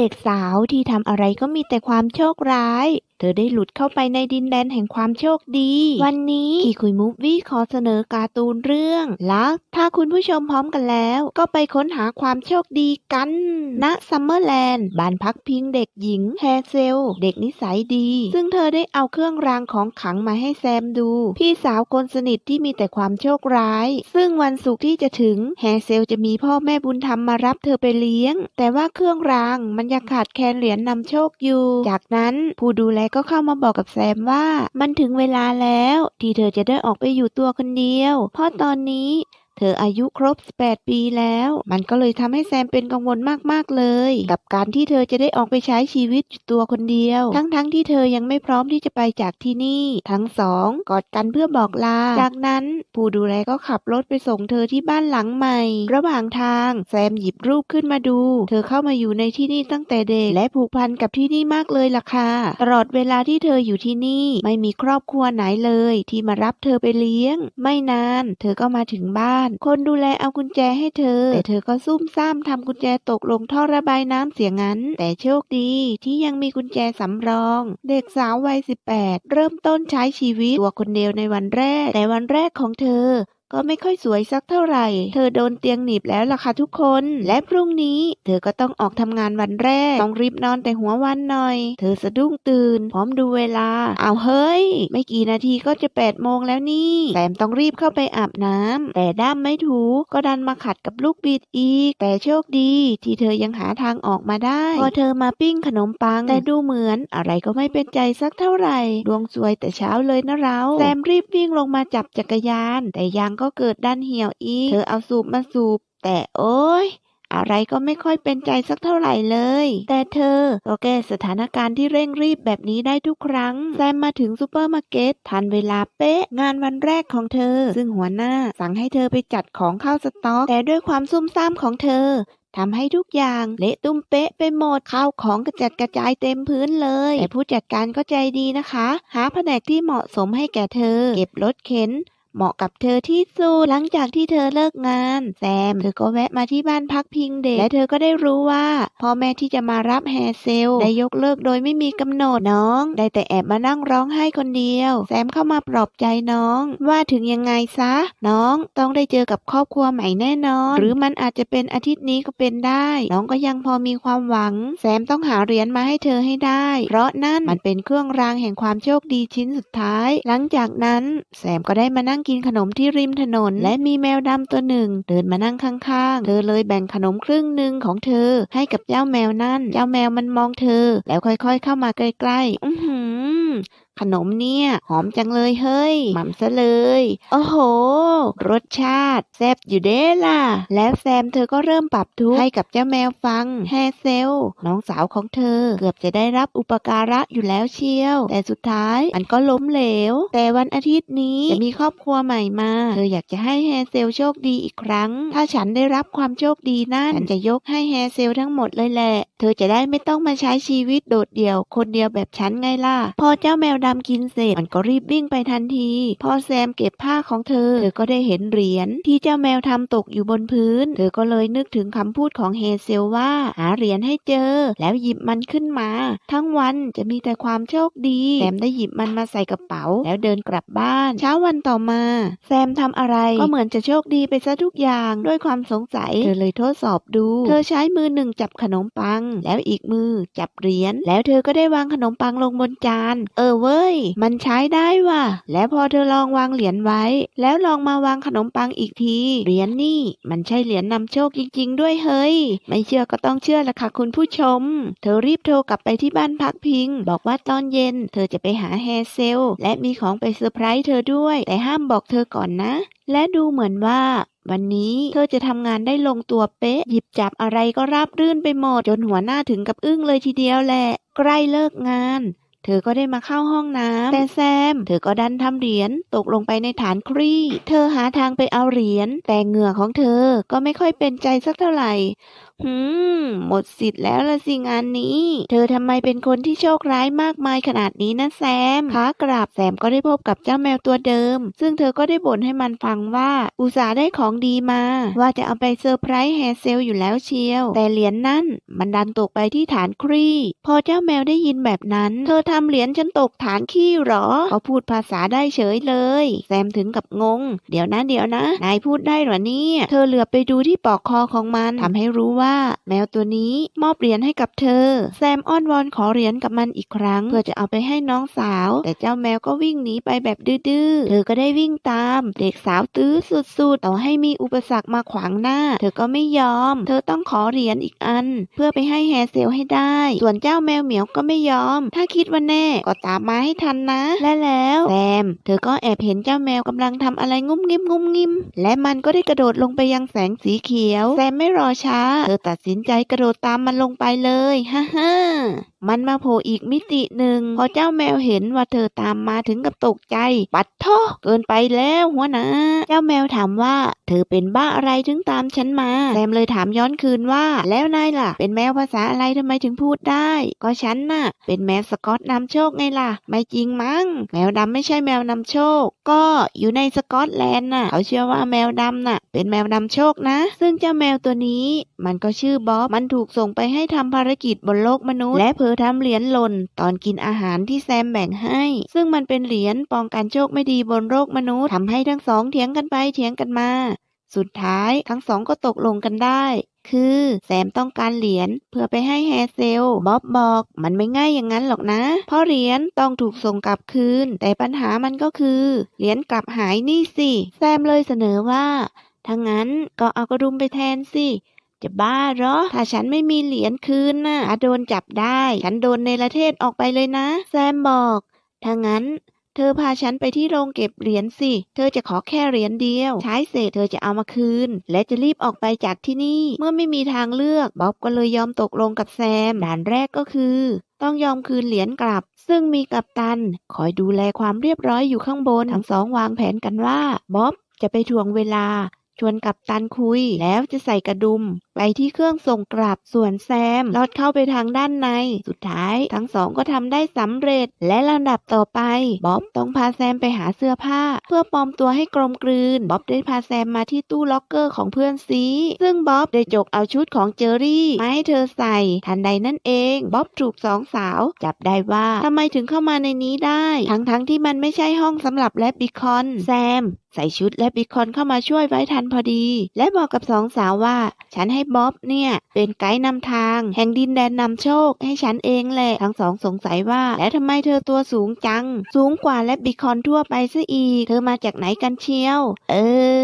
เด็กสาวที่ทำอะไรก็มีแต่ความโชคร้าย เธอได้หลุดเข้าไปในดินแดนแห่งความโชคดี วันนี้คีคุยมูฟวี่ขอเสนอการ์ตูนเรื่องลัก ถ้าคุณผู้ชมพร้อมกันแล้ว ก็ไปค้นหาความโชคดีกันณซัมเมอร์แลนด์บ้านพักพิงเด็กหญิงแฮเซล เด็กนิสัยดี ซึ่งเธอได้เอาเครื่องรางของขลังมาให้แซมดู พี่สาวคนสนิทที่มีแต่ความโชคร้าย ซึ่งวันศุกร์ที่จะถึงแฮเซลจะมีพ่อแม่บุญธรรมมารับเธอไปเลี้ยง แต่ว่าเครื่องรางมันยังขาดแคลนเหรียญนำโชคอยู่ จากนั้นผู้ดูแลก็เข้ามาบอกกับแซมว่า มันถึงเวลาแล้ว ที่เธอจะได้ออกไปอยู่ตัวคนเดียว เพราะตอนนี้ เธออายุครบ 18 ปีแล้ว มันก็เลยทำให้แซมเป็นกังวลมากๆเลย กับการที่เธอจะได้ออกไปใช้ชีวิตอยู่ตัวคนเดียว ทั้งๆทที่เธอยังไม่พร้อมที่จะไปจากที่นี่ ทั้งสองกอดกันเพื่อบอกลา จากนั้นผู้ดูแลก็ขับรถไปส่งเธอที่บ้านหลังใหม่ ระหว่างทางแซมหยิบรูปขึ้นมาดู เธอเข้ามาอยู่ในที่นี่ตั้งแต่เด็กและผูกพันกับที่นี่มากเลยล่ะค่ะ ตลอดเวลาที่เธออยู่ที่นี่ไม่มีครอบครัวไหนเลย ที่มารับเธอไปเลี้ยง ไม่นาน เธอก็มาถึงบ้านคนดูแลเอากุญแจให้เธอ แต่เธอก็ซุ่มซ่ามทำกุญแจตกลงท่อระบายน้ำเสียงั้น แต่โชคดีที่ยังมีกุญแจสำรอง เด็กสาววัย 18 เริ่มต้นใช้ชีวิตตัวคนเดียวในวันแรก แต่วันแรกของเธอ ก็ไม่ค่อยสวยสักเท่าไหร่ เธอโดนเตียงหนีบแล้วล่ะค่ะทุกคน และพรุ่งนี้เธอก็ต้องออกทำงานวันแรก ต้องรีบนอนแต่หัววันหน่อย เธอสะดุ้งตื่น พร้อมดูเวลา เอาเฮ้ย ไม่กี่นาทีก็จะแปดโมงแล้วนี่แซมต้องรีบเข้าไปอาบน้ำ แต่ด้ามไม่ถู ก็ดันมาขัดกับลูกบิดอีก แต่โชคดี ที่เธอยังหาทางออกมาได้ พอเธอมาปิ้งขนมปัง แต่ดูเหมือนอะไรก็ไม่เป็นใจสักเท่าไหร่ ดวงสวยแต่เช้าเลยนะเรา แซมรีบวิ่งลงมาจับจักรยาน แต่ยางก็เกิดดันเหี่ยวอีก เธอเอาสูบมาสูบ แต่โอ๊ยอะไรก็ไม่ค่อยเป็นใจสักเท่าไหร่เลย แต่เธอก็แก้สถานการณ์ที่เร่งรีบแบบนี้ได้ทุกครั้ง แซมมาถึงซูเปอร์มาร์เก็ตทันเวลาเป๊ะ งานวันแรกของเธอ ซึ่งหัวหน้าสั่งให้เธอไปจัดของเข้าสต็อก แต่ด้วยความซุ่มซ่ามของเธอทำให้ทุกอย่างเละตุ้มเป๊ะไปหมดข้าวของกระจัดกระจายเต็มพื้นเลย แต่ผู้จัดการก็ใจดีนะคะ หาแผนกที่เหมาะสมให้แก่เธอ เก็บรถเข็น เหมาะกับเธอที่สุดหลังจากที่เธอเลิกงาน แซมเธอก็แวะมาที่บ้านพักพิงเด็กและเธอก็ได้รู้ว่าพ่อแม่ที่จะมารับแฮเซลได้ยกเลิกโดยไม่มีกำหนดน้อง ได้แต่แอบมานั่งร้องไห้คนเดียว แซมเข้ามาปลอบใจน้อง ว่าถึงยังไงซะ น้องต้องได้เจอกับครอบครัวใหม่แน่นอน หรือมันอาจจะเป็นอาทิตย์นี้ก็เป็นได้ น้องก็ยังพอมีความหวัง แซมต้องหาเหรียญมาให้เธอให้ได้ เพราะนั่นมันเป็นเครื่องรางแห่งความโชคดีชิ้นสุดท้าย หลังจากนั้น แซมก็ได้มานั่งกินขนมที่ริมถนน และมีแมวดำตัวหนึ่ง เดินมานั่งข้างๆ เธอเลยแบ่งขนมครึ่งหนึ่งของเธอ ให้กับเจ้าแมวนั่น เจ้าแมวมันมองเธอ แล้วค่อยๆเข้ามาใกล้ๆ อือหือ ขนมเนี่ย หอมจังเลยเฮ้ยหม่ำซะเลย โอ้โห รสชาติแซ่บอยู่เด้ล่ะ แล้วแซมเธอก็เริ่มปรับทุกข์ให้กับเจ้าแมวฟังแฮเซล น้องสาวของเธอ เกือบจะได้รับอุปการะอยู่แล้วเชียว แต่สุดท้ายมันก็ล้มเหลว แต่วันอาทิตย์นี้จะมีครอบครัวใหม่มา เธออยากจะให้แฮเซลโชคดีอีกครั้ง ถ้าฉันได้รับความโชคดีนั่นฉันจะยกให้แฮเซลทั้งหมดเลยแหละ เธอจะได้ไม่ต้องมาใช้ชีวิตโดดเดี่ยว คนเดียวแบบฉันไงล่ะ พอเจ้าแมวดำกินเสร็จมันก็รีบวิ่งไปทันที พอแซมเก็บผ้าของเธอ เธอก็ได้เห็นเหรียญที่เจ้าแมวทำตกอยู่บนพื้น เธอก็เลยนึกถึงคำพูดของเฮเซลว่า หาเหรียญให้เจอ แล้วหยิบมันขึ้นมา ทั้งวันจะมีแต่ความโชคดี แซมได้หยิบมันมาใส่กระเป๋า แล้วเดินกลับบ้าน เช้าวันต่อมา แซมทำอะไรก็เหมือนจะโชคดีไปซะทุกอย่างด้วยความสงสัย เธอเลยทดสอบดู เธอใช้มือหนึ่งจับขนมปัง แล้วอีกมือจับเหรียญแล้วเธอก็ได้วางขนมปังลงบนจาน เออเว้ยมันใช้ได้ว่ะ แล้วพอเธอลองวางเหรียญไว้ แล้วลองมาวางขนมปังอีกที เหรียญนี่ มันใช่เหรียญนำโชคจริง ๆ ด้วยเฮ้ย ไม่เชื่อก็ต้องเชื่อละค่ะคุณผู้ชม เธอรีบโทรกลับไปที่บ้านพักพิง บอกว่าตอนเย็น เธอจะไปหาแฮเซล และมีของไปเซอร์ไพรส์เธอด้วย แต่ห้ามบอกเธอก่อนนะ และดูเหมือนว่าวันนี้เธอจะทำงานได้ลงตัวเป๊ะ หยิบจับอะไรก็ราบรื่นไปหมด จนหัวหน้าถึงกับอึ้งเลยทีเดียวแหละ ใกล้เลิกงาน เธอก็ได้มาเข้าห้องน้ำแต่แซม เธอก็ดันทำเหรียญตกลงไปในฐานครีเธอหาทางไปเอาเหรียญแต่เหงื่อของเธอก็ไม่ค่อยเป็นใจสักเท่าไหร่ หืม หมดสิทธิ์แล้วละสิงานนี้ เธอทำไมเป็นคนที่โชคร้ายมากมายขนาดนี้นะแซมขากราบแซมก็ได้พบกับเจ้าแมวตัวเดิม ซึ่งเธอก็ได้บ่นให้มันฟังว่า อุตส่าห์ได้ของดีมา ว่าจะเอาไปเซอร์ไพรส์แฮเซลอยู่แล้วเชียว แต่เหรียญนั่น มันดันตกไปที่ฐานครีพอเจ้าแมวได้ยินแบบนั้น เธอทำเหรียญฉันตกฐานขี้หรอเขาพูดภาษาได้เฉยเลย แซมถึงกับงง เดี๋ยวนะเดี๋ยวนะนายพูดได้เหรอเนี่ยเธอเหลือบไปดูที่ปอกคอของมันทำให้รู้ว่าแมวตัวนี้มอบเหรียญให้กับเธอ แซมอ้อนวอนขอเหรียญกับมันอีกครั้ง เพื่อจะเอาไปให้น้องสาว แต่เจ้าแมวก็วิ่งหนีไปแบบดื้อๆ เธอก็ได้วิ่งตาม เด็กสาวตื้อสุดๆ ต่อให้มีอุปสรรคมาขวางหน้า เธอก็ไม่ยอม เธอต้องขอเหรียญอีกอัน เพื่อไปให้แฮเซลให้ได้ ส่วนเจ้าแมวเหมียวก็ไม่ยอม ถ้าคิดว่าแน่ก็ตามมาให้ทันนะ และแล้วแซม เธอก็แอบเห็นเจ้าแมวกำลังทำอะไรงุ้มงิมงุ้มงิม และมันก็ได้กระโดดลงไปยังแสงสีเขียว แซมไม่รอช้า เธอตัดสินใจกระโดดตามมันลงไปเลย ฮ่าฮ่ามันมาโผล่อีกมิติหนึ่งพอเจ้าแมวเห็นว่าเธอตามมาถึงกับตกใจ ปัดโทเกินไปแล้วหัวหนะเจ้าแมวถามว่า เธอเป็นบ้าอะไรถึงตามฉันมาแซมเลยถามย้อนคืนว่า แล้วนายล่ะ เป็นแมวภาษาอะไรทำไมถึงพูดได้ ก็ฉันน่ะ เป็นแมวสกอตนำโชคไงล่ะ ไม่จริงมั้งแมวดำไม่ใช่แมวนำโชค ก็อยู่ในสกอตแลนด์น่ะเขาเชื่อว่าแมวดำน่ะ เป็นแมวนำโชคนะ ซึ่งเจ้าแมวตัวนี้ มันก็ชื่อบ๊อบมันถูกส่งไปให้ทำภารกิจบนโลกมนุษย์และเผอทำเหรียญหล่นตอนกินอาหารที่แซมแบ่งให้ ซึ่งมันเป็นเหรียญป้องกันโชคไม่ดีบนโลกมนุษย์ทำให้ทั้งสองเถียงกันไปเถียงกันมา สุดท้ายทั้งสองก็ตกลงกันได้ คือแซมต้องการเหรียญเพื่อไปให้แฮเซลบ๊อบบอกมันไม่ง่ายอย่างนั้นหรอกนะ เพราะเหรียญต้องถูกส่งกลับคืน แต่ปัญหามันก็คือเหรียญกลับหายนี่สิ แซมเลยเสนอว่าถ้างั้นก็เอากระดุมไปแทนสิ จะบ้าเหรอ ถ้าฉันไม่มีเหรียญคืนน่ะถ้าโดนจับได้ ฉันโดนในประเทศออกไปเลยนะ แซมบอก ถ้างั้น เธอพาฉันไปที่โรงเก็บเหรียญสิ เธอจะขอแค่เหรียญเดียว ใช้เสร็จเธอจะเอามาคืน และจะรีบออกไปจากที่นี่ เมื่อไม่มีทางเลือก บ๊อบก็เลยยอมตกลงกับแซม ด่านแรกก็คือ ต้องยอมคืนเหรียญกลับซึ่งมีกัปตัน คอยดูแลความเรียบร้อยอยู่ข้างบน ทั้งสองวางแผนกันว่า บ๊อบจะไปทวงเวลา ชวนกับตันคุย แล้วจะใส่กระดุม ไปที่เครื่องส่งกลับส่วนแซมลอดเข้าไปทางด้านใน สุดท้ายทั้งสองก็ทำได้สำเร็จ และลำดับต่อไปบ๊อบต้องพาแซมไปหาเสื้อผ้า เพื่อปลอมตัวให้กลมกลืนบ๊อบได้พาแซมมาที่ตู้ล็อกเกอร์ของเพื่อนซีซึ่งบ๊อบได้จกเอาชุดของเจอรี่มาให้เธอใส่ ทันใดนั่นเองบ๊อบถูกสองสาว จับได้ว่าทำไมถึงเข้ามาในนี้ได้ ทั้งๆที่มันไม่ใช่ห้องสำหรับแลบบิคอน แซมใส่ชุดและบิคอนเข้ามาช่วยไว้ทันพอดี และบอกกับสองสาวว่า ฉันให้บ๊อบเนี่ย เป็นไกด์นำทาง แห่งดินแดนนำโชคให้ฉันเองแหละ ทั้งสองสงสัยว่า แล้วทำไมเธอตัวสูงจัง สูงกว่าและบิคอนทั่วไปซะอีก เธอมาจากไหนกันเชียว เอ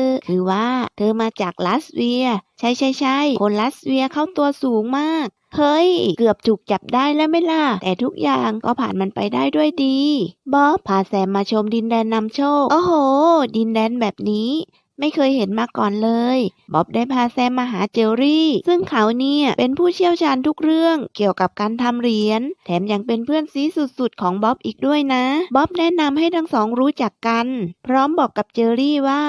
อ คือว่า เธอมาจากลัสเวีย ใช่ใช่ใช่คนลัสเวียเขาตัวสูงมาก เฮ้ย เกือบถูกจับได้แล้วไม่ล่ะ แต่ทุกอย่างก็ผ่านมันไปได้ด้วยดีบ๊อบพาแซมมาชมดินแดนนำโชค โอ้โห ดินแดนแบบนี้ไม่เคยเห็นมาก่อนเลย บ๊อบได้พาแซมมาหาเจลลี่ ซึ่งเขาเนี่ยเป็นผู้เชี่ยวชาญทุกเรื่องเกี่ยวกับการทำเหรียญ แถมยังเป็นเพื่อนซีสุดๆ ของบ๊อบอีกด้วยนะ บ๊อบแนะนำให้ทั้งสองรู้จักกัน พร้อมบอกกับเจลลี่ว่า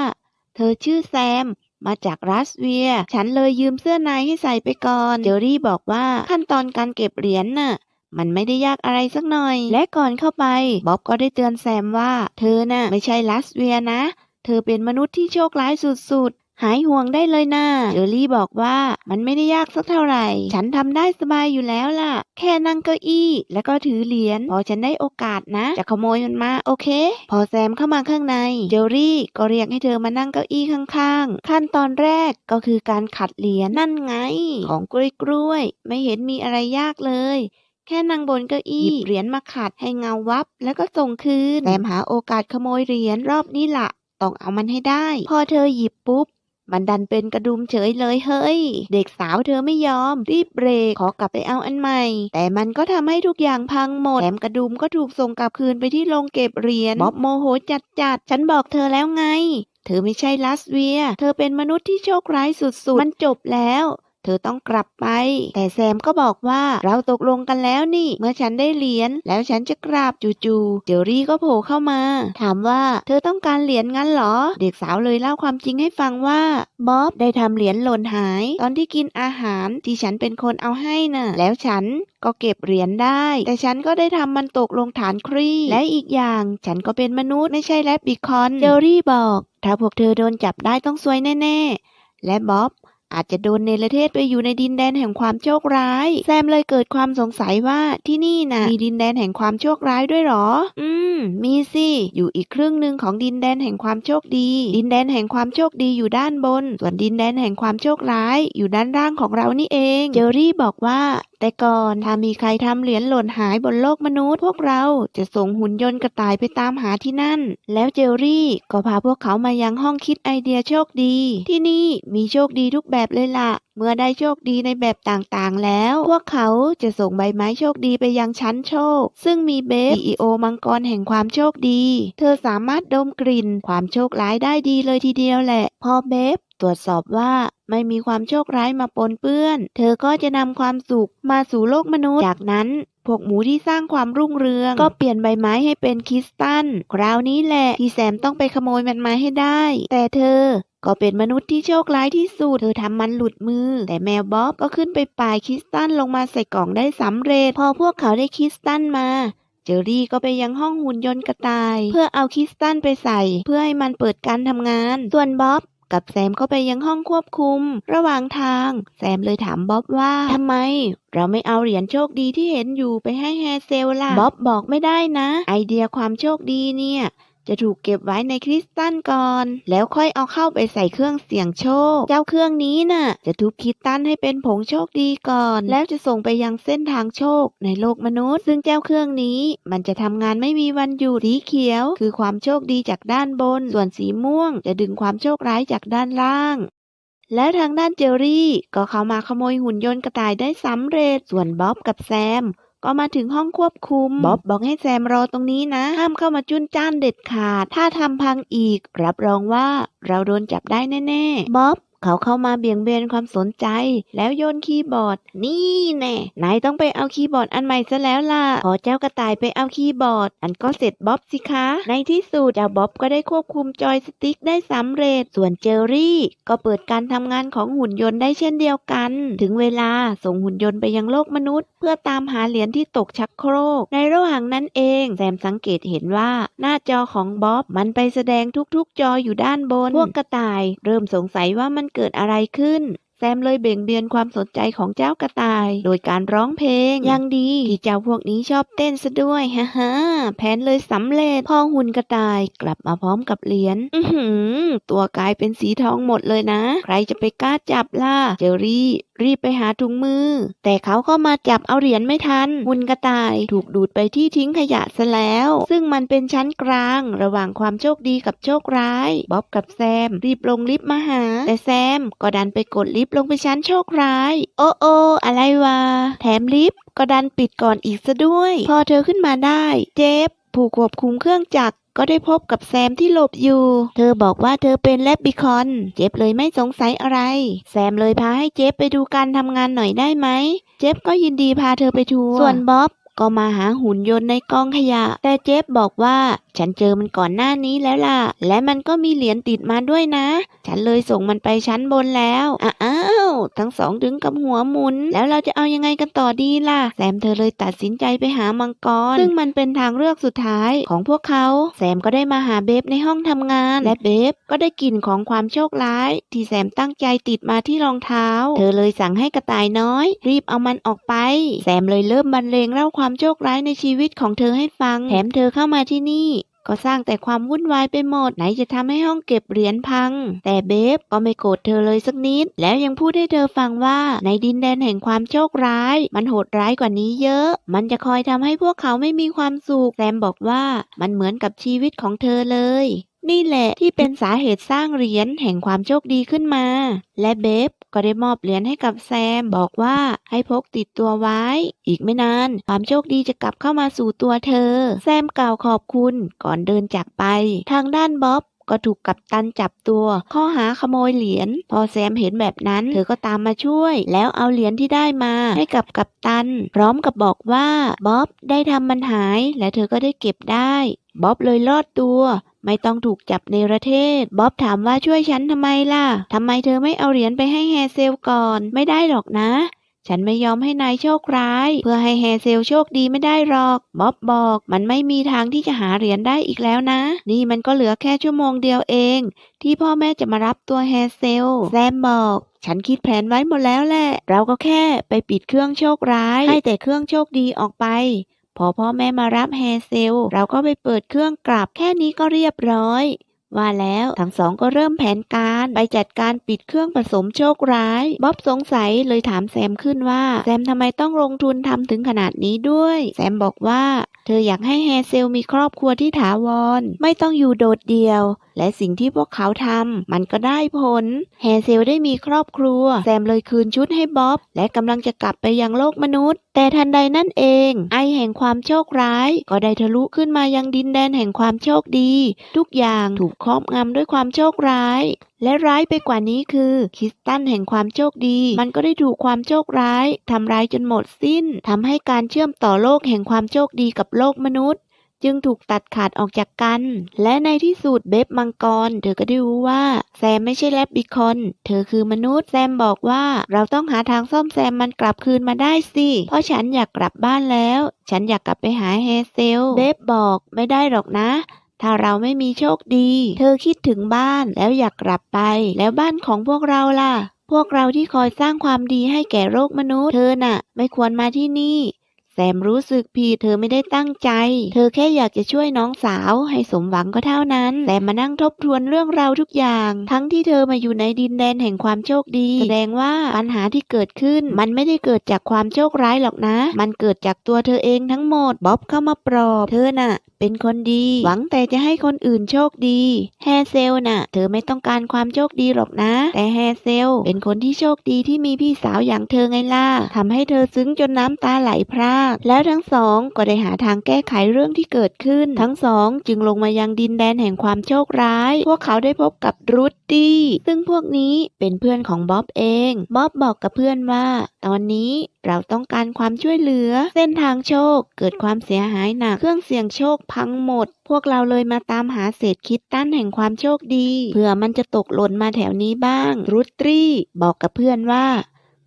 เธอชื่อแซม มาจากรัสเวีย ฉันเลยยืมเสื้อนายให้ใส่ไปก่อน เจอรี่บอกว่าขั้นตอนการเก็บเหรียญน่ะมันไม่ได้ยากอะไรสักหน่อย และก่อนเข้าไปบ๊อบก็ได้เตือนแซมว่า เธอน่ะไม่ใช่ลัสเวียนะ เธอเป็นมนุษย์ที่โชคร้ายสุดๆ หายห่วงได้เลยนะเจอรี่บอกว่ามันไม่ได้ยากสักเท่าไหร่ ฉันทำได้สบายอยู่แล้วล่ะ แค่นั่งเก้าอี้แล้วก็ถือเหรียญพอฉันได้โอกาสนะ จะขโมยมันมาโอเค พอแซมเข้ามาข้างในเจอรี่ก็เรียกให้เธอมานั่งเก้าอี้ข้างๆ ขั้นตอนแรกก็คือการขัดเหรียญนั่นไง ของกล้วยๆไม่เห็นมีอะไรยากเลยแค่นั่งบนเก้าอี้หยิบเหรียญมาขัดให้เงาวับ แล้วก็ส่งคืนแซมหาโอกาสขโมยเหรียญรอบนี้ล่ะ ต้องเอามันให้ได้ พอเธอหยิบปุ๊บ มันดันเป็นกระดุมเฉยเลยเฮ้ย เด็กสาวเธอไม่ยอม รีบเบรกขอกลับไปเอาอันใหม่ แต่มันก็ทำให้ทุกอย่างพังหมดแถมกระดุมก็ถูกส่งกลับคืนไปที่โรงเก็บเหรียญบ๊อบโมโหจัดจัดฉันบอกเธอแล้วไง เธอไม่ใช่ลัสเวีย เธอเป็นมนุษย์ที่โชคร้ายสุดๆ มันจบแล้ว เธอต้องกลับไป แต่แซมก็บอกว่าเราตกลงกันแล้วนี่ เมื่อฉันได้เหรียญแล้วฉันจะกราบจู่ๆเจอรี่ก็โผล่เข้ามา ถามว่าเธอต้องการเหรียญงั้นเหรอ เด็กสาวเลยเล่าความจริงให้ฟังว่าบ๊อบได้ทำเหรียญหล่นหาย ตอนที่กินอาหารที่ฉันเป็นคนเอาให้น่ะ แล้วฉันก็เก็บเหรียญได้ แต่ฉันก็ได้ทำมันตกลงฐานครีและอีกอย่าง ฉันก็เป็นมนุษย์ไม่ใช่แรปบิคอนเจอรี่บอก ถ้าพวกเธอโดนจับได้ต้องซวยแน่ ๆ และบ๊อบ อาจจะโดนเนรเทศไปอยู่ในดินแดนแห่งความโชคร้าย แซมเลยเกิดความสงสัยว่าที่นี่นะมีดินแดนแห่งความโชคร้ายด้วยหรอ อืม มีสิ อยู่อีกครึ่งหนึ่งของดินแดนแห่งความโชคดี ดินแดนแห่งความโชคดีอยู่ด้านบน ส่วนดินแดนแห่งความโชคร้าย อยู่ด้านล่างของเรานี่เอง เจอรี่บอกว่าแต่ก่อนถ้ามีใครทำเหรียญหล่นหายบนโลกมนุษย์ พวกเราจะส่งหุ่นยนต์กระต่ายไปตามหาที่นั่น แล้วเจอรี่ก็พาพวกเขามายังห้องคิดไอเดียโชคดี ที่นี่มีโชคดีทุกแบบเลยล่ะ เมื่อได้โชคดีในแบบต่างๆ แล้ว พวกเขาจะส่งใบไม้โชคดีไปยังชั้นโชค ซึ่งมีเบฟ CEO มังกรแห่งความโชคดี เธอสามารถดมกลิ่นความโชคร้ายได้ดีเลยทีเดียวแหละ พอเบฟตรวจสอบว่าไม่มีความโชคร้ายมาปนเปื้อน เธอก็จะนำความสุขมาสู่โลกมนุษย์ จากนั้นพวกหมูที่สร้างความรุ่งเรือง ก็เปลี่ยนใบไม้ให้เป็นคริสตัล คราวนี้แหละ ที่แซมต้องไปขโมยมันมาให้ได้ แต่เธอ ก็เป็นมนุษย์ที่โชคร้ายที่สุด เธอทำมันหลุดมือ แต่แมวบ๊อบก็ขึ้นไปป่ายคริสตัลลงมาใส่กล่องได้สำเร็จ พอพวกเขาได้คริสตัลมาเจอรี่ก็ไปยังห้องหุ่นยนต์กระต่าย เพื่อเอาคริสตัลไปใส่ เพื่อให้มันเปิดการทำงาน ส่วนบ๊อบกับแซมก็ไปยังห้องควบคุม ระหว่างทาง แซมเลยถามบ๊อบว่าทำไม เราไม่เอาเหรียญโชคดีที่เห็นอยู่ไปให้แฮเซลล่ะบ๊อบบอกไม่ได้นะ ไอเดียความโชคดีเนี่ย จะถูกเก็บไว้ในคริสตัลก่อน แล้วค่อยเอาเข้าไปใส่เครื่องเสี่ยงโชค เจ้าเครื่องนี้น่ะ จะทุบคริสตัลให้เป็นผงโชคดีก่อน แล้วจะส่งไปยังเส้นทางโชคในโลกมนุษย์ ซึ่งเจ้าเครื่องนี้มันจะทำงานไม่มีวันหยุดสีเขียว คือความโชคดีจากด้านบน ส่วนสีม่วง จะดึงความโชคร้ายจากด้านล่างแล้วทางด้านเจอรี่ก็เข้ามาขโมยหุ่นยนต์กระต่ายได้สำเร็จ ส่วนบ๊อบกับแซม ก็มาถึงห้องควบคุม บ๊อบบอกให้แซมรอตรงนี้นะ ห้ามเข้ามาจุนจ้านเด็ดขาด ถ้าทำพังอีก รับรองว่าเราโดนจับได้แน่ๆ บ๊อบ เขาเข้ามาเบี่ยงเบนความสนใจ แล้วโยนคีย์บอร์ด นี่แน่นายต้องไปเอาคีย์บอร์ดอันใหม่ซะแล้วล่ะพอเจ้ากระต่ายไปเอาคีย์บอร์ด อันก็เสร็จบ๊อบสิคะ ในที่สุดเจ้าบ๊อบก็ได้ควบคุมจอยสติ๊กได้สำเร็จ ส่วนเจอรี่ก็เปิดการทำงานของหุ่นยนต์ได้เช่นเดียวกัน ถึงเวลาส่งหุ่นยนต์ไปยังโลกมนุษย์ เพื่อตามหาเหรียญที่ตกชักโครก ในระหว่างนั้นเองแซมสังเกตเห็นว่าหน้าจอของบ๊อบมันไปแสดงทุกๆ จออยู่ด้านบนพวกกระต่าย เริ่มสงสัยว่ามันเกิดอะไรขึ้น แซมเลยเบ่งเบียนความสนใจของเจ้ากระต่าย โดยการร้องเพลงยังดีที่เจ้าพวกนี้ชอบเต้นซะด้วยฮ่าฮ่าแผนเลยสำเร็จพ่อหุ่นกระต่ายกลับมาพร้อมกับเหรียญอือหือ ตัวกลายเป็นสีทองหมดเลยนะ ใครจะไปกล้าจับล่ะเจอรี่รีบไปหาถุงมือ แต่เขาก็มาจับเอาเหรียญไม่ทัน หุ่นกระต่ายถูกดูดไปที่ทิ้งขยะซะแล้ว ซึ่งมันเป็นชั้นกลางระหว่างความโชคดีกับโชคร้ายบ๊อบกับแซมรีบลงลิฟต์มาหา แต่แซมก็ดันไปกดลิฟต์ลงไปชั้นโชคร้าย โอ้โออะไรวะ แถมลิฟต์ก็ดันปิดก่อนอีกซะด้วย พอเธอขึ้นมาได้ เจฟผู้ควบคุมเครื่องจักรก็ได้พบกับแซมที่หลบอยู่ เธอบอกว่าเธอเป็นแลบบิคอน เจฟเลยไม่สงสัยอะไร แซมเลยพาให้เจฟไปดูการทำงานหน่อยได้ไหม เจฟก็ยินดีพาเธอไปทัวร์ ส่วนบ๊อบก็มาหาหุ่นยนต์ในกองขยะ แต่เจฟบอกว่า ฉันเจอมันก่อนหน้านี้แล้วล่ะ และมันก็มีเหรียญติดมาด้วยนะ ฉันเลยส่งมันไปชั้นบนแล้วอ้าวทั้งสองถึงกับหัวหมุน แล้วเราจะเอายังไงกันต่อดีล่ะ แซมเธอเลยตัดสินใจไปหามังกร ซึ่งมันเป็นทางเลือกสุดท้ายของพวกเขา แซมก็ได้มาหาเบฟในห้องทำงาน และเบฟก็ได้กลิ่นของความโชคร้าย ที่แซมตั้งใจติดมาที่รองเท้า เธอเลยสั่งให้กระต่ายน้อย รีบเอามันออกไป แซมเลยเริ่มบรรเลงเล่าความโชคร้ายในชีวิตของเธอให้ฟัง แถมเธอเข้ามาที่นี่ ก็สร้างแต่ความวุ่นวายไปหมดไหนจะทำให้ห้องเก็บเหรียญพัง แต่เบฟก็ไม่โกรธเธอเลยสักนิด แล้วยังพูดให้เธอฟังว่าในดินแดนแห่งความโชคร้าย มันโหดร้ายกว่านี้เยอะ มันจะคอยทำให้พวกเขาไม่มีความสุขแซมบอกว่ามันเหมือนกับชีวิตของเธอเลยนี่แหละที่เป็นสาเหตุสร้างเหรียญแห่งความโชคดีขึ้นมา และเบฟ ก็ได้มอบเหรียญให้กับแซม บอกว่าให้พกติดตัวไว้ อีกไม่นาน ความโชคดีจะกลับเข้ามาสู่ตัวเธอ แซมกล่าวขอบคุณก่อนเดินจากไป ทางด้านบ๊อบ ก็ถูกกัปตันจับตัว ข้อหาขโมยเหรียญ พอแซมเห็นแบบนั้น เธอก็ตามมาช่วย แล้วเอาเหรียญที่ได้มาให้กับกัปตัน พร้อมกับบอกว่าบ๊อบได้ทำมันหาย และเธอก็ได้เก็บได้บ๊อบเลยรอดตัว ไม่ต้องถูกจับในประเทศบ๊อบถามว่าช่วยฉันทำไมล่ะทำไมเธอไม่เอาเหรียญไปให้แฮเซลก่อน ไม่ได้หรอกนะ ฉันไม่ยอมให้นายโชคร้าย เพื่อให้แฮเซลโชคดีไม่ได้หรอกบ๊อบบอก มันไม่มีทางที่จะหาเหรียญได้อีกแล้วนะ นี่มันก็เหลือแค่ชั่วโมงเดียวเอง ที่พ่อแม่จะมารับตัวแฮเซลแซมบอกฉันคิดแผนไว้หมดแล้วแหละ เราก็แค่ไปปิดเครื่องโชคร้าย ให้แต่เครื่องโชคดีออกไป พอพ่อแม่มารับแฮเซล เราก็ไปเปิดเครื่องกลับ แค่นี้ก็เรียบร้อย ว่าแล้วทั้งสองก็เริ่มแผนการไปจัดการปิดเครื่องผสมโชคร้ายบ๊อบสงสัยเลยถามแซมขึ้นว่า แซมทำไมต้องลงทุนทำถึงขนาดนี้ด้วย แซมบอกว่า เธออยากให้แฮเซลมีครอบครัวที่ถาวร ไม่ต้องอยู่โดดเดี่ยว และสิ่งที่พวกเขาทำมันก็ได้ผล แฮเซลได้มีครอบครัว แซมเลยคืนชุดให้บ๊อบ และกำลังจะกลับไปยังโลกมนุษย์ แต่ทันใดนั่นเอง ไอแห่งความโชคร้าย ก็ได้ทะลุขึ้นมายังดินแดนแห่งความโชคดี ทุกอย่างถูกครอบงำด้วยความโชคร้ายและร้ายไปกว่านี้คือคริสตันแห่งความโชคดี มันก็ได้ถูกความโชคร้ายทำร้ายจนหมดสิ้นทำให้การเชื่อมต่อโลกแห่งความโชคดีกับโลกมนุษย์ จึงถูกตัดขาดออกจากกัน และในที่สุดเบบมังกร เธอก็ได้รู้ว่าแซมไม่ใช่แรบบิคอน เธอคือมนุษย์ แซมบอกว่าเราต้องหาทางซ่อมแซมมันกลับคืนมาได้สิ เพราะฉันอยากกลับบ้านแล้ว ฉันอยากกลับไปหาเฮเซล เบบบอกไม่ได้หรอกนะถ้าเราไม่มีโชคดี เธอคิดถึงบ้านแล้วอยากกลับไป แล้วบ้านของพวกเราล่ะ พวกเราที่คอยสร้างความดีให้แก่โลกมนุษย์ เธอน่ะ ไม่ควรมาที่นี่ แซมรู้สึกผิดเธอไม่ได้ตั้งใจ เธอแค่อยากจะช่วยน้องสาวให้สมหวังก็เท่านั้น แซมมานั่งทบทวนเรื่องราวทุกอย่าง ทั้งที่เธอมาอยู่ในดินแดนแห่งความโชคดี แสดงว่าปัญหาที่เกิดขึ้น มันไม่ได้เกิดจากความโชคร้ายหรอกนะ มันเกิดจากตัวเธอเองทั้งหมด บ๊อบเข้ามาปลอบ เธอน่ะ เป็นคนดี หวังแต่จะให้คนอื่นโชคดี แฮเซลน่ะ เธอไม่ต้องการความโชคดีหรอกนะ แต่แฮเซลเป็นคนที่โชคดีที่มีพี่สาวอย่างเธอไงล่ะทำให้เธอซึ้งจนน้ำตาไหลพรากแล้วทั้งสองก็ได้หาทางแก้ไขเรื่องที่เกิดขึ้น ทั้งสองจึงลงมายังดินแดนแห่งความโชคร้าย พวกเขาได้พบกับรูทตี้ซึ่งพวกนี้เป็นเพื่อนของบ๊อบเองบ๊อบบอกกับเพื่อนว่า ตอนนี้เราต้องการความช่วยเหลือ เส้นทางโชคเกิดความเสียหายหนัก เครื่องเสี่ยงโชคพังหมด พวกเราเลยมาตามหาเศษคิดตั้นแห่งความโชคดี เผื่อมันจะตกหล่นมาแถวนี้บ้างรูตตี้บอกกับเพื่อนว่า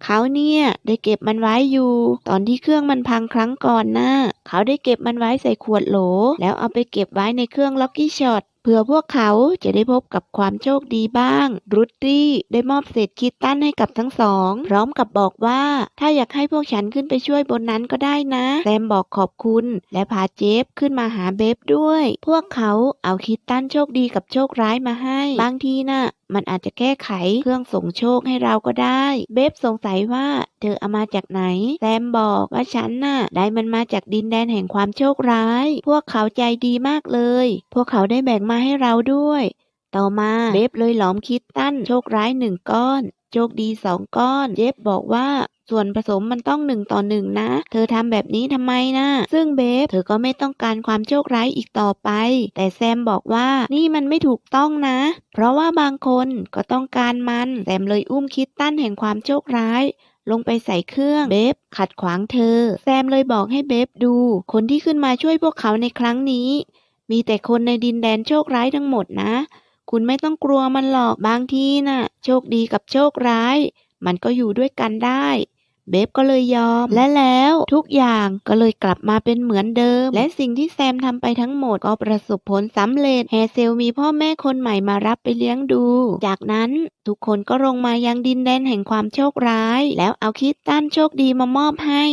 เขาเนี่ยได้เก็บมันไว้อยู่ ตอนที่เครื่องมันพังครั้งก่อนนะ่ะเขาได้เก็บมันไว้ใส่ขวดโหล แล้วเอาไปเก็บไว้ในเครื่องล็อกกี้ช็อต พื่อพวกเขาจะได้พบกับความโชคดีบ้าง รุตตี้ได้มอบเศษคิดตันให้กับทั้งสอง พร้อมกับบอกว่า ถ้าอยากให้พวกฉันขึ้นไปช่วยบนนั้นก็ได้นะ แซมบอกขอบคุณ และพาเจฟขึ้นมาหาเบฟด้วย พวกเขาเอาคิดตันโชคดีกับโชคร้ายมาให้ บางทีน่ะมันอาจจะแก้ไขเครื่องส่งโชคให้เราก็ได้ เบฟสงสัยว่าเธอเอามาจากไหน แซมบอกว่าฉันน่ะ ได้มันมาจากดินแดนแห่งความโชคร้าย พวกเขาใจดีมากเลย พวกเขาได้แบ่งมาให้เราด้วย ต่อมาเบฟเลยหลอมคิดตั้นโชคร้ายหนึ่งก้อน โชคดีสองก้อน เจฟบอกว่าส่วนผสมมันต้องหนึ่งต่อหนึ่งนะ เธอทำแบบนี้ทำไมนะ ซึ่งเบฟเธอก็ไม่ต้องการความโชคร้ายอีกต่อไป แต่แซมบอกว่านี่มันไม่ถูกต้องนะ เพราะว่าบางคนก็ต้องการมัน แซมเลยอุ้มคิดตั้นแห่งความโชคร้าย ลงไปใส่เครื่องเบฟขัดขวางเธอ แซมเลยบอกให้เบฟดู คนที่ขึ้นมาช่วยพวกเขาในครั้งนี้ มีแต่คนในดินแดนโชคร้ายทั้งหมดนะ คุณไม่ต้องกลัวมันหรอกบางทีน่ะ โชคดีกับโชคร้าย มันก็อยู่ด้วยกันได้ เบฟก็เลยยอม และแล้วทุกอย่างก็เลยกลับมาเป็นเหมือนเดิม และสิ่งที่แซมทำไปทั้งหมดก็ประสบผลสำเร็จแฮเซลมีพ่อแม่คนใหม่มารับไปเลี้ยงดู จากนั้นทุกคนก็ลงมายังดินแดนแห่งความโชคร้าย แล้วเอาคิดตั้นโชคดีมามอบให้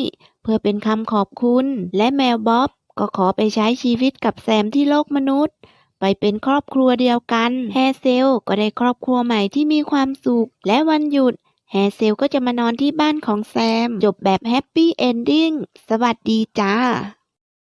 เพื่อเป็นคำขอบคุณ และแมวบ๊อบก็ขอไปใช้ชีวิตกับแซมที่โลกมนุษย์ ไปเป็นครอบครัวเดียวกันแฮเซลก็ได้ครอบครัวใหม่ที่มีความสุข และวันหยุด แฮเซลก็จะมานอนที่บ้านของแซม จบแบบแฮปปี้เอนดิ้ง สวัสดีจ้า